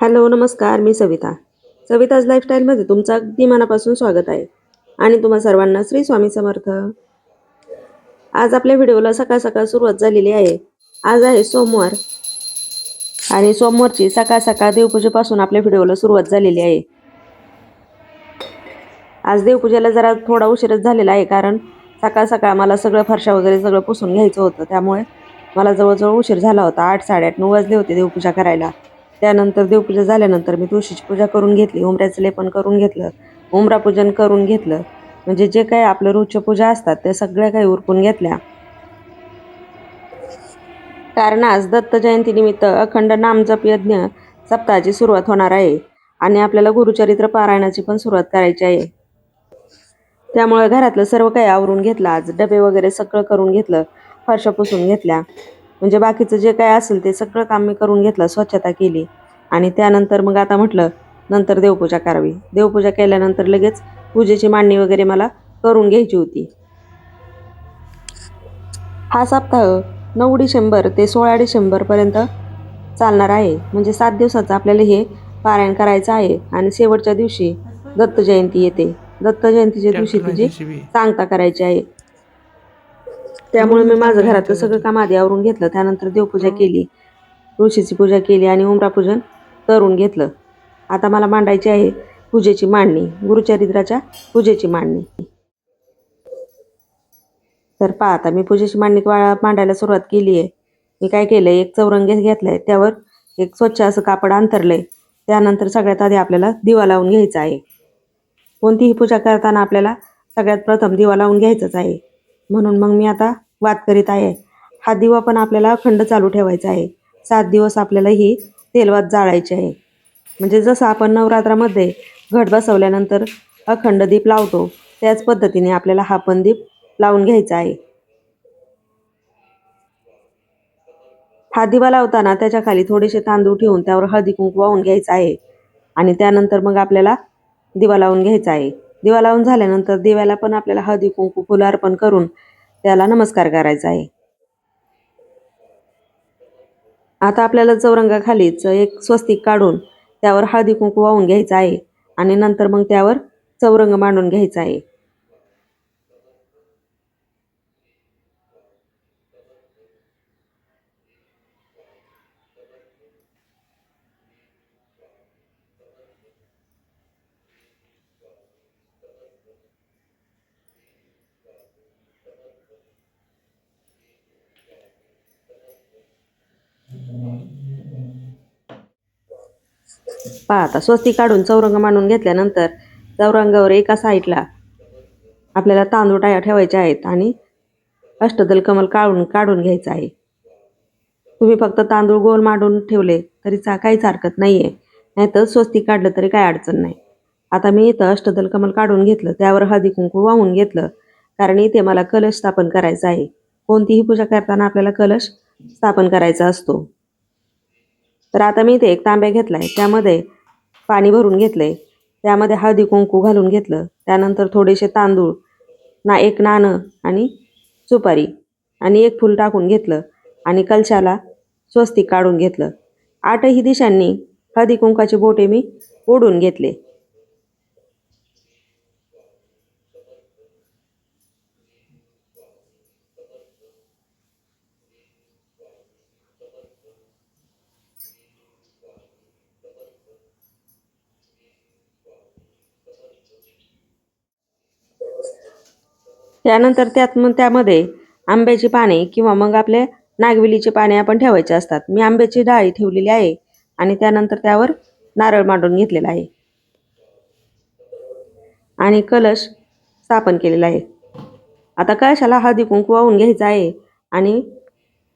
Hello नमस्कार मी सविता. सविताज लाईफस्टाईलमध्ये तुमचं अगदी मनापासून स्वागत आहे. आणि तुम्हा सर्वांना श्री स्वामी समर्थ. आज आपल्या व्हिडिओला सकाळ सकाळ सुरुवात झालेली आहे. आज आहे सोमवार. आणि सोमवारची सकाळ सकाळ देवपूजेपासून आपल्या व्हिडिओला सुरुवात झालेली आहे. आज देवपूजेला जरा थोडा उशीरच झालेला आहे कारण सकाळ सकाळ मला सगळं फरशा वगैरे सगळं पुसून घ्यायचं होतं. त्यामुळे मला जवळजवळ उशीर झाला होता. आठ साडेआठ नऊ वाजले होते देवपूजा करायला. त्यानंतर देवपूजा झाल्यानंतर मी तुळशीची पूजा करून घेतली उमऱ्याचं लेपन करून घेतलं उमरा पूजन करून घेतलं. म्हणजे जे काही आपलं रोजच्या पूजा असतात त्या सगळ्या काही उरकून घेतल्या. कारण आज दत्त जयंतीनिमित्त अखंड नामजप यज्ञ सप्ताहाची सुरुवात होणार आहे आणि आपल्याला गुरुचरित्र पारायणाची पण सुरुवात करायची आहे. त्यामुळे घरातलं सर्व काही आवरून घेतलं आज डबे वगैरे सगळं करून घेतलं फरशा पुसून घेतल्या. म्हणजे बाकीचं जे काय असेल ते सगळं काम मी करून घेतलं स्वच्छता केली. आणि त्यानंतर मग आता म्हटलं नंतर देवपूजा करावी. देवपूजा केल्यानंतर लगेच पूजेची मांडणी वगैरे मला करून घ्यायची होती. हा सप्ताह नऊ डिसेंबर ते सोळा डिसेंबरपर्यंत चालणार आहे. म्हणजे सात दिवसाचं आपल्याला हे पारायण करायचं आहे आणि शेवटच्या दिवशी दत्त जयंती येते. दत्त जयंतीच्या दिवशी तिची सांगता करायची आहे. त्यामुळे मी माझं घरातलं सगळं काम आधी आवरून घेतलं. त्यानंतर देवपूजा केली तुळशीची पूजा केली आणि उमरा पूजन करून घेतलं. आता मला मांडायची आहे पूजेची मांडणी गुरुचरित्राच्या पूजेची मांडणी. तर पहा आता मी पूजेची मांडणी वा- मांडायला सुरुवात केली आहे. मी काय केलं एक चौरंग घेतलाय त्यावर एक स्वच्छ असं कापड अंतरलंय त्यानंतर सगळ्यात आधी आपल्याला दिवा लावून घ्यायचा आहे. कोणतीही पूजा करताना आपल्याला सगळ्यात प्रथम दिवा लावून घ्यायचाच आहे. म्हणून मग मी आता वाद करीत आहे. हा दिवा पण आपल्याला अखंड चालू ठेवायचा आहे. सात दिवस आपल्याला ही तेलवात जाळायची आहे. म्हणजे जसं आपण नवरात्रामध्ये घट बसवल्यानंतर अखंड दीप लावतो त्याच पद्धतीने आपल्याला हा पण दीप लावून घ्यायचा आहे. हा दिवा लावताना त्याच्याखाली थोडेसे तांदूळ ठेवून त्यावर हळदी कुंकू वाहून घ्यायचा आहे. आणि त्यानंतर मग आपल्याला दिवा लावून घ्यायचा आहे. दिवा लावून झाल्यानंतर दिव्याला पण आपल्याला हळदी कुंकू फुलं अर्पण करून त्याला नमस्कार करायचा आहे. आता आपल्याला चौरंगाखालीच एक स्वस्तिक काढून त्यावर हळदी कुंकू वाहून घ्यायचं आहे आणि नंतर मग त्यावर चौरंग मांडून घ्यायचा आहे. पहा आता स्वस्ती काढून चौरंग मांडून घेतल्यानंतर चौरंगावर एका साईडला आपल्याला तांदूळ टाया ठेवायचे आहेत आणि अष्टदल कमल काढून काढून घ्यायचं आहे. तुम्ही फक्त तांदूळ गोल मांडून ठेवले तरी चा काहीच हरकत नाही आहे नाहीतर स्वस्ती काढलं तरी काय अडचण नाही. आता मी इथं अष्टदल कमल काढून घेतलं त्यावर हळदी कुंकू वाहून घेतलं कारण इथे मला कलश स्थापन करायचा आहे. कोणतीही पूजा करताना आपल्याला कलश स्थापन करायचा असतो. तर आता मी इथे एक तांब्या घेतलाय. त्यामध्ये पाणी भरून घेतलंय. त्यामध्ये हळदी कुंकू घालून घेतलं. त्यानंतर थोडेसे तांदूळ ना एक नाणं आणि सुपारी आणि एक फूल टाकून घेतलं आणि कलशाला स्वस्तिक काढून घेतलं. आठही दिशांनी हळदी कुंकाचे बोटे मी ओढून घेतले. त्यानंतर त्यात मग त्यामध्ये आंब्याची पाने किंवा मग आपले नागवेलीची पाने आपण ठेवायचे असतात. मी आंब्याची डाळी ठेवलेली आहे आणि त्यानंतर त्यावर नारळ मांडून घेतलेला आहे. आणि कलश स्थापन केलेला आहे. आता कळशाला हळदी कुंकू वाहून घ्यायचा आहे आणि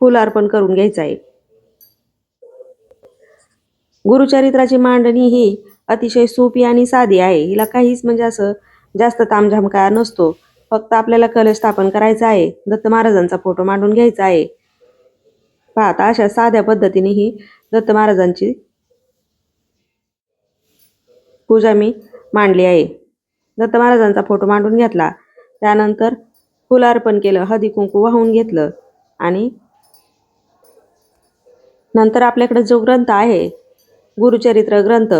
फुल अर्पण करून घ्यायचं आहे. गुरुचरित्राची मांडणी ही अतिशय सोपी आणि साधी आहे. हिला काहीच म्हणजे असं जास्त तामझाम काय नसतो. फक्त आपल्याला कलश स्थापन करायचा आहे. दत्त महाराजांचा फोटो मांडून घ्यायचा आहे. पाहता अशा साध्या पद्धतीने ही दत्त महाराजांची पूजा मी मांडली आहे. दत्त महाराजांचा फोटो मांडून घेतला. त्यानंतर फुलार्पण केलं हदी कुंकू वाहून घेतलं आणि नंतर आपल्याकडे जो ग्रंथ आहे गुरुचरित्र ग्रंथ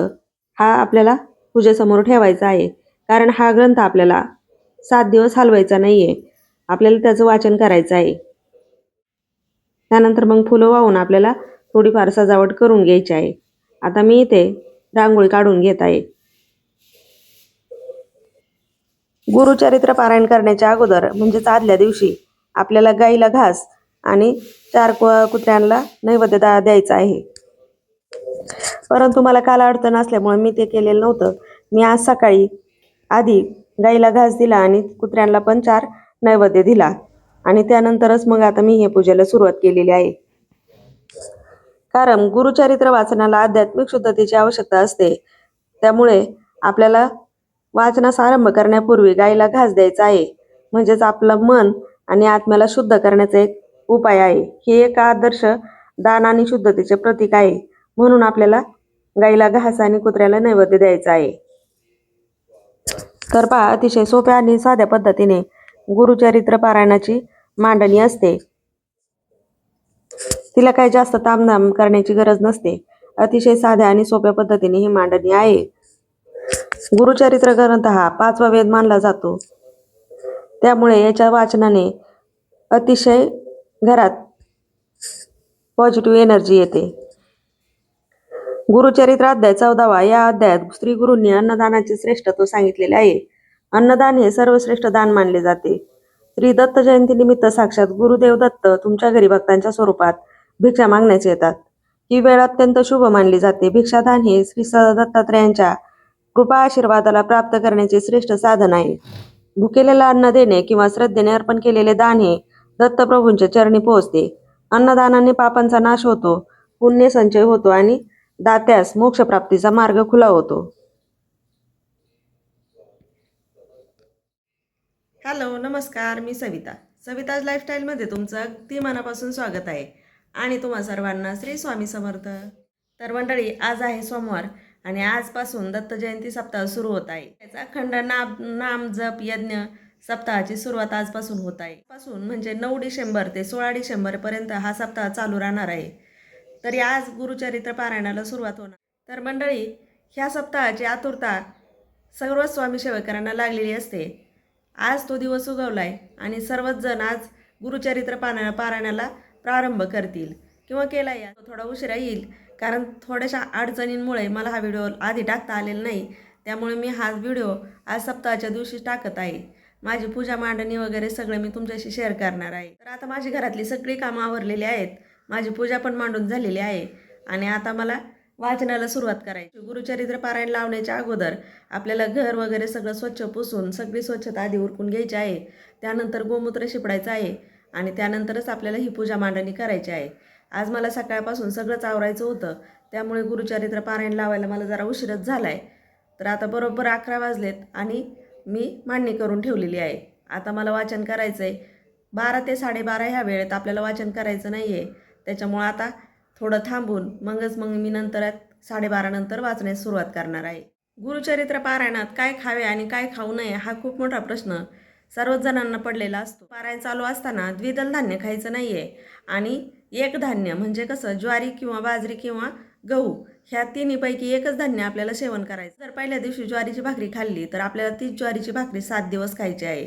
हा आपल्याला पूजेसमोर ठेवायचा आहे. कारण हा ग्रंथ आपल्याला सात दिवस हलवायचा नाही आहे आपल्याला त्याचं वाचन करायचं आहे. त्यानंतर मग फुलं वाहून आपल्याला थोडीफार सजावट करून घ्यायची आहे. आता मी इथे रांगोळी काढून घेत आहे. गुरुचरित्र पारायण करण्याच्या अगोदर म्हणजेच आदल्या दिवशी आपल्याला गाईला घास आणि चार कुत्र्यांना नैवेद्य द्यायचा आहे. परंतु मला काल अडचण असल्यामुळे मी ते केलेलं नव्हतं. मी आज सकाळी आधी गाईला घास दिला आणि कुत्र्यांना पण चार नैवेद्य दिला. आणि त्यानंतरच मग आता मी हे पूजेला सुरुवात केलेली आहे. कारण गुरुचरित्र वाचनाला आध्यात्मिक शुद्धतेची आवश्यकता असते. त्यामुळे आपल्याला वाचनास आरंभ करण्यापूर्वी गाईला घास द्यायचा आहे. म्हणजेच आपलं मन आणि आत्म्याला शुद्ध करण्याचा एक उपाय आहे. हे एक आदर्श दान आणि शुद्धतेचे प्रतीक आहे. म्हणून आपल्याला गाईला घास आणि कुत्र्याला नैवेद्य द्यायचा आहे. तर पहा अतिशय सोप्या आणि साध्या पद्धतीने गुरुचरित्र पारायणाची मांडणी असते. तिला काही जास्त तामधाम करण्याची गरज नसते. अतिशय साध्या आणि सोप्या पद्धतीने ही मांडणी आहे. गुरुचरित्र ग्रंथ हा पाचवा वेद मानला जातो. त्यामुळे याच्या वाचनाने अतिशय घरात पॉझिटिव्ह एनर्जी येते. गुरुचरित्र अध्याय चौदावा या अध्यायात श्री गुरूंनी अन्नदानाचे श्रेष्ठत्व सांगितलेले आहे. अन्नदान हे सर्वश्रेष्ठ दान मानले जाते. श्री दत्त जयंतीनिमित्त साक्षात गुरुदेव दत्त तुमच्या घरी भक्तांच्या स्वरूपात भिक्षा मागण्याचे येतात. ही वेळ अत्यंत शुभ मानली जाते. भिक्षादान हे श्री स दत्तात्रयांच्या कृपा आशीर्वादाला प्राप्त करण्याचे श्रेष्ठ साधन आहे. भुकेलेला अन्न देणे किंवा श्रद्धेने अर्पण केलेले दान हे दत्तप्रभूंच्या चरणी पोहोचते. अन्नदानाने पापांचा नाश होतो पुण्य संचय होतो आणि दात्यास मोक्षप्राप्तीचा मार्ग खुला होतो. हॅलो नमस्कार मी सविता. सविताज लाईफस्टाईलमध्ये तुमचं अगदी मनापासून स्वागत आहे. आणि तुम्हा सर्वांना श्री स्वामी समर्थ. तर मंडळी आज आहे सोमवार आणि आजपासून दत्त जयंती सप्ताह सुरू होत आहे. त्याचा अखंड नाम नाम जप यज्ञ सप्ताहाची सुरुवात आजपासून होत आहे. पासून म्हणजे नऊ डिसेंबर ते सोळा डिसेंबरपर्यंत हा सप्ताह चालू राहणार आहे. तरी आज गुरुचरित्र पारायणाला सुरुवात होणार. तर मंडळी ह्या सप्ताहाची आतुरता सर्व स्वामी सेवकांना लागलेली असते. आज तो दिवस उगवला आहे आणि सर्वच जण आज गुरुचरित्र पाना पारायणाला प्रारंभ करतील किंवा केला या थोडा उशिरा येईल कारण थोड्याशा अडचणींमुळे मला हा व्हिडिओ आधी टाकता आलेला नाही. त्यामुळे मी हा व्हिडिओ आज सप्ताहाच्या दिवशी टाकत आहे. माझी पूजा मांडणी वगैरे सगळं मी तुमच्याशी शेअर करणार आहे. तर आता माझी घरातली सगळी कामं आवरलेली आहेत. माझी पूजा पण मांडून झालेली आहे. आणि आता मला वाचनाला सुरुवात करायची. गुरुचरित्र पारायण लावण्याच्या अगोदर आपल्याला घर वगैरे सगळं स्वच्छ पुसून सगळी स्वच्छता आधी उरकून घ्यायची आहे. त्यानंतर गोमूत्र शिपडायचं आहे. आणि त्यानंतरच आपल्याला ही पूजा मांडणी करायची आहे. आज मला सकाळपासून सगळंच आवरायचं होतं. त्यामुळे गुरुचरित्र पारायण लावायला मला जरा उशीरच झाला आहे तर आता बरोबर अकरा वाजलेत आणि मी मांडणी करून ठेवलेली आहे. आता मला वाचन करायचं आहे बारा ते साडेबारा ह्या वेळेत आपल्याला वाचन करायचं नाही आहे त्याच्यामुळं आता थोडं थांबून मगच मग मी नंतर साडेबारानंतर वाचण्यास सुरुवात करणार आहे. गुरुचरित्र पारायणात काय खावे आणि काय खाऊ नये हा खूप मोठा प्रश्न सर्वच जणांना पडलेला असतो. पारायण चालू असताना द्विदल धान्य खायचं नाही आहे आणि एक धान्य म्हणजे कसं ज्वारी किंवा बाजरी किंवा गहू ह्या तिन्हीपैकी एकच धान्य आपल्याला सेवन करायचं. जर पहिल्या दिवशी ज्वारीची भाकरी खाल्ली तर आपल्याला तीच ज्वारीची भाकरी सात दिवस खायची आहे.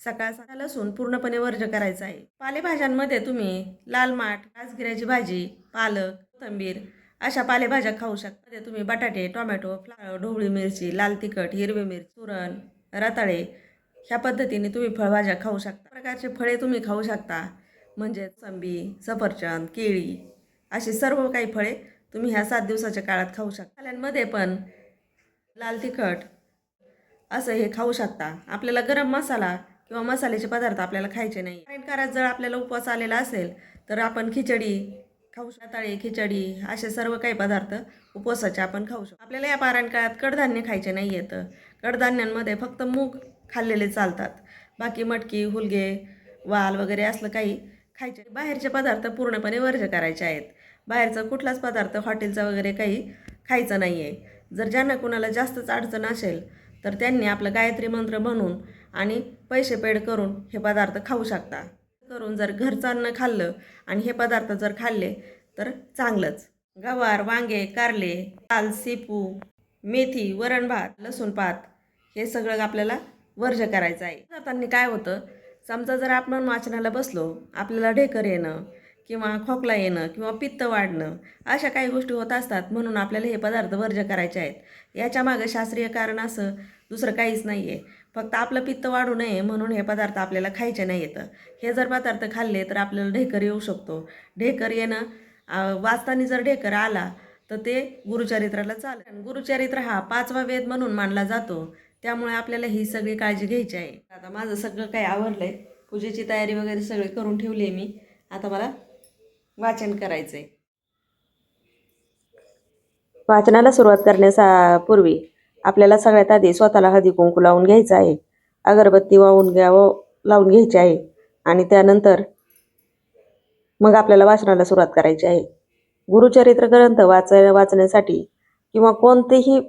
सकाळ सकाळ लसूण पूर्णपणे वर्ज करायचं आहे. पालेभाज्यांमध्ये तुम्ही लाल माठ राजगिऱ्याची भाजी पालक कोथिंबीर अशा पालेभाज्या खाऊ शकता. तुम्ही बटाटे टोमॅटो फ्लाळ ढोबळी मिरची लाल तिखट हिरवी मिरची सुरण रताळे ह्या पद्धतीने तुम्ही फळभाज्या खाऊ शकता. प्रकारचे फळे तुम्ही खाऊ शकता. म्हणजे संबी सफरचंद केळी अशी सर्व काही फळे तुम्ही ह्या सात दिवसाच्या काळात खाऊ शकता. फळ्यांमध्ये पण लाल तिखट असं हे खाऊ शकता. आपल्याला गरम मसाला किंवा मसाल्याचे पदार्थ आपल्याला खायचे नाही. पारायण जर आपल्याला उपवास आलेला असेल तर आपण खिचडी खाऊ शकताळे खिचडी असे सर्व काही पदार्थ उपवासाचे आपण खाऊ शकतो. आपल्याला या पारायण काळात कडधान्य खायचे नाही येतं कडधान्यांमध्ये फक्त मूग खाल्लेले चालतात. बाकी मटकी हुलगे वाल वगैरे असलं काही खायचे. बाहेरचे पदार्थ पूर्णपणे वर्ज करायचे आहेत. बाहेरचा कुठलाच पदार्थ हॉटेलचा वगैरे काही खायचं नाही आहे जर ज्यांना कुणाला जास्तच अडचण असेल तर त्यांनी आपलं गायत्री मंत्र म्हणून आणि पैसे पेड करून हे पदार्थ खाऊ शकता. करून जर घरचं अन्न खाल्लं आणि हे पदार्थ जर खाल्ले तर चांगलंच. गवार वांगे कारले ताल सिपू मेथी वरण भात लसूण पात हे सगळं आपल्याला वर्ज करायचं आहे. जाताना काय होतं? समजा जर आपण वाचनाला बसलो आपल्याला ढेकर येणं किंवा खोकला येणं किंवा पित्त वाढणं अशा काही गोष्टी होत असतात म्हणून आपल्याला हे पदार्थ वर्ज करायचे आहेत. याच्यामागं शास्त्रीय कारण असं दुसरं काहीच नाही आहे फक्त आपलं पित्त वाढू नये म्हणून हे पदार्थ आपल्याला खायचे नाही येतं. हे जर पदार्थ खाल्ले तर आपल्याला ढेकर येऊ शकतो. ढेकर येणं वाचताना जर ढेकर आला तर ते गुरुचरित्राला चालेल गुरुचरित्र हा पाचवा वेद म्हणून मानला जातो. त्यामुळे आपल्याला ही सगळी काळजी घ्यायची आहे. आता माझं सगळं काही आवरलं आहे पूजेची तयारी वगैरे सगळी करून ठेवली आहे मी. आता मला वाचन करायचं आहे वाचनाला सुरुवात करण्यासा पूर्वी आपल्याला सगळ्यात आधी स्वतःला हळदी कुंकू लावून घ्यायचं आहे. अगरबत्ती वाहून घ्यावं लावून घ्यायची आहे. आणि त्यानंतर मग आपल्याला वाचनाला सुरुवात करायची आहे. गुरुचरित्र ग्रंथ वाच वाचण्यासाठी किंवा कोणतेही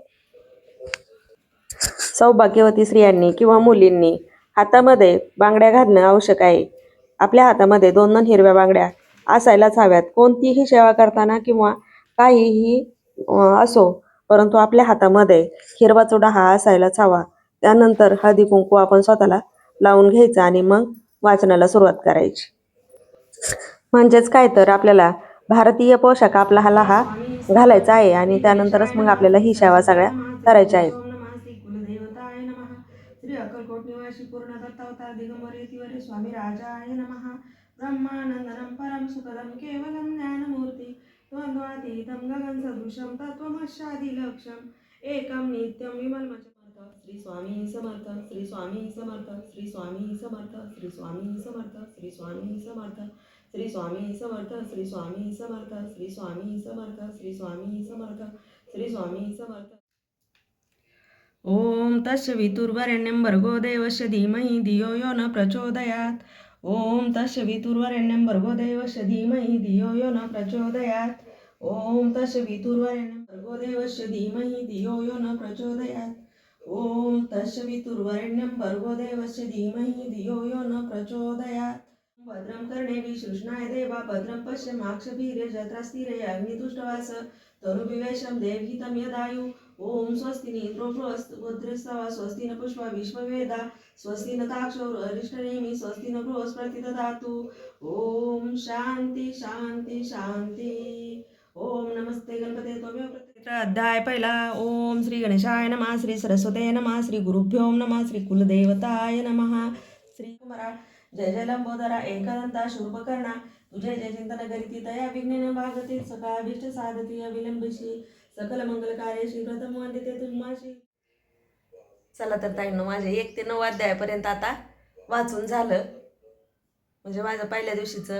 सौभाग्यवती स्त्रियांनी किंवा मुलींनी हातामध्ये बांगड्या घालणं आवश्यक आहे. आपल्या हातामध्ये दोन दोन हिरव्या बांगड्या असायलाच हव्यात. कोणतीही सेवा करताना किंवा काहीही असो परंतु आपल्या हातामध्ये हिरवा चुडा हा असायलाच हवा. त्यानंतर हळदी कुंकू आपण स्वतःला लावून घ्यायचं आणि मग वाचनाला सुरुवात करायची. म्हणजेच काय तर आपल्याला भारतीय पोशाख आपला हाला हा घालायचा आहे आणि त्यानंतरच मग आपल्याला ही सेवा सगळ्या करायच्या आहेत. श्री अक्कलकोट निवासी पूर्ण दत्तावतार नमः. परम सुखदम केवलम ज्ञानमूर्ती. द्वन्द्वातीतं गगनसदृशं तत्त्वमस्यादिलक्ष्यम् एकं नित्यं विमलमच श्री स्वामी समर्थ श्री स्वामी समर्थ श्री स्वामी समर्थ श्री स्वामी समर्थ श्री स्वामी समर्थ श्री स्वामी समर्थ श्री स्वामी समर्थ श्री स्वामी समर्थ श्री स्वामी समर्थ श्री स्वामी समर्थ ॐ तस्य वितुर्वरेण्यं भर्गो देवस्य धीमहि धियो यो न प्रचोदयात् ॐ तस्य वितुर्वरेण्यं भर्गो देवस्य धीमहि धियो यो न प्रचोदयात् ॐ तस्य भर्गोदेवस्य धीमहि धियो यो न प्रचोदयात्। ॐ तस्य भर्गोदेवस्य धीमहि धियो यो न प्रचोदयात्। भद्रं कर्णेभिः सृष्णाय देवा भद्रं पश्यमाक्षभिर्यजत्रास्थिरे अग्नितुष्टवास तनुविवेशं देवहितं यदायु। ॐ स्वस्ति नीन्द्रो भद्रस्तवा स्वस्ति न पुष्पा विश्ववेदा स्वस्ति न ताक्षौरिष्टनेमि स्वस्ति न भ्रुवस्प्रति ददातु ॐ शान्ति शान्ति शान्ति। ओम नमस्ते गणपते अध्याय पहिला. ओम श्री गणेशाय नमः श्री सरस्वते नमः श्री गुरुभ्यो नमः श्री कुलदेवताय नमः. श्री कुमारा जय जय लंबोदरा एकदंता शुभकर्णा. तुझे जय चिंतन करीती दया विघ्नेन भागती सका साधती अविलंबशी. सकल मंगल कार्य प्रथम वंदिते तुम्हाशी चला तर ताईंनो माझे एक ते नऊ अध्यायापर्यंत आता वाचून झालं. म्हणजे माझं पहिल्या दिवशीचं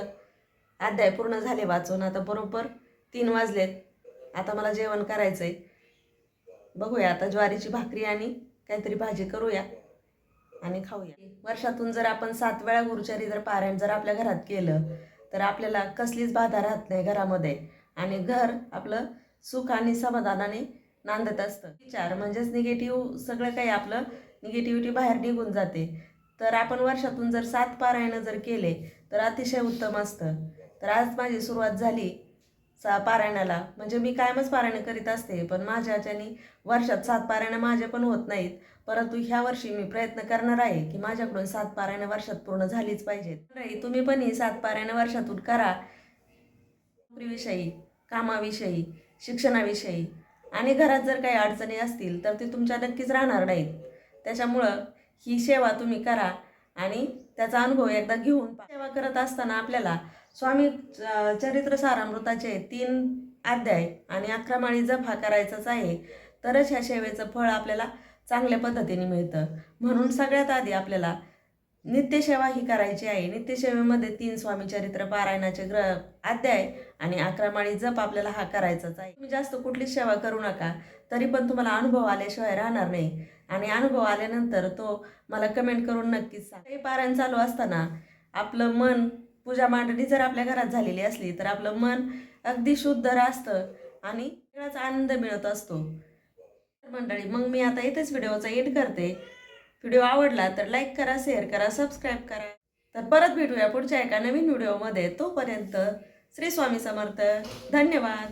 अध्याय पूर्ण झाले वाचून आता बरोबर तीन वाजलेत. आता मला जेवण करायचं आहे बघूया आता ज्वारीची भाकरी आणि काहीतरी भाजी करूया आणि खाऊया. वर्षातून जर आपण सात वेळा गुरुचरित्र पारायण जर आपल्या घरात केलं तर आपल्याला कसलीच बाधा राहत नाही घरामध्ये. आणि घर आपलं सुख आणि समाधानाने नांदत असतं. विचार म्हणजेच निगेटिव्ह सगळं काही आपलं निगेटिव्हिटी बाहेर निघून जाते. तर आपण वर्षातून जर सात पारायणं जर केले तर अतिशय उत्तम असतं. तर आज माझी सुरुवात झाली. चा पारायणाला. म्हणजे मी कायमच पारायण करीत असते पण माझ्या ह्याच्यानी वर्षात सात पारायणं माझे पण होत नाहीत परंतु ह्या वर्षी मी प्रयत्न करणार आहे की माझ्याकडून सात पारायणं वर्षात पूर्ण झालीच पाहिजेत. तुम्ही पण ही सात पारायणं वर्षातून करा. नोकरीविषयी कामाविषयी शिक्षणाविषयी. आणि घरात जर काही अडचणी असतील तर ते तुमच्या नक्कीच राहणार नाहीत. त्याच्यामुळं ही सेवा तुम्ही करा आणि त्याचा अनुभव एकदा घेऊन सेवा करत असताना आपल्याला स्वामी चरित्र सारामृताचे तीन अध्याय आणि अकरा माळी जप हा करायचाच आहे. तरच ह्या सेवेचं फळ आपल्याला चांगल्या पद्धतीने मिळतं. म्हणून सगळ्यात आधी आपल्याला नित्यसेवा ही करायची आहे. नित्यसेवेमध्ये तीन स्वामी चरित्र पारायणाचे ग्र अध्याय आणि अकरा माळी जप आपल्याला हा करायचाच आहे. तुम्ही जास्त कुठलीच सेवा करू नका. तरी पण तुम्हाला अनुभव आल्याशिवाय राहणार नाही. आणि अनुभव आल्यानंतर तो मला कमेंट करून नक्कीच सांग. हे पारायण चालू असताना आपलं मन पूजा मांडणी जर आपल्या घरात झालेली असली तर आपलं मन अगदी शुद्ध असतं आणि वेगळाच आनंद मिळत असतो. मंडळी मग मी आता इथेच व्हिडिओचा एंड करते. व्हिडिओ आवडला तर लाईक करा शेअर करा सबस्क्राईब करा. तर परत भेटूया पुढच्या एका नवीन व्हिडिओमध्ये. तोपर्यंत श्री स्वामी समर्थ. धन्यवाद.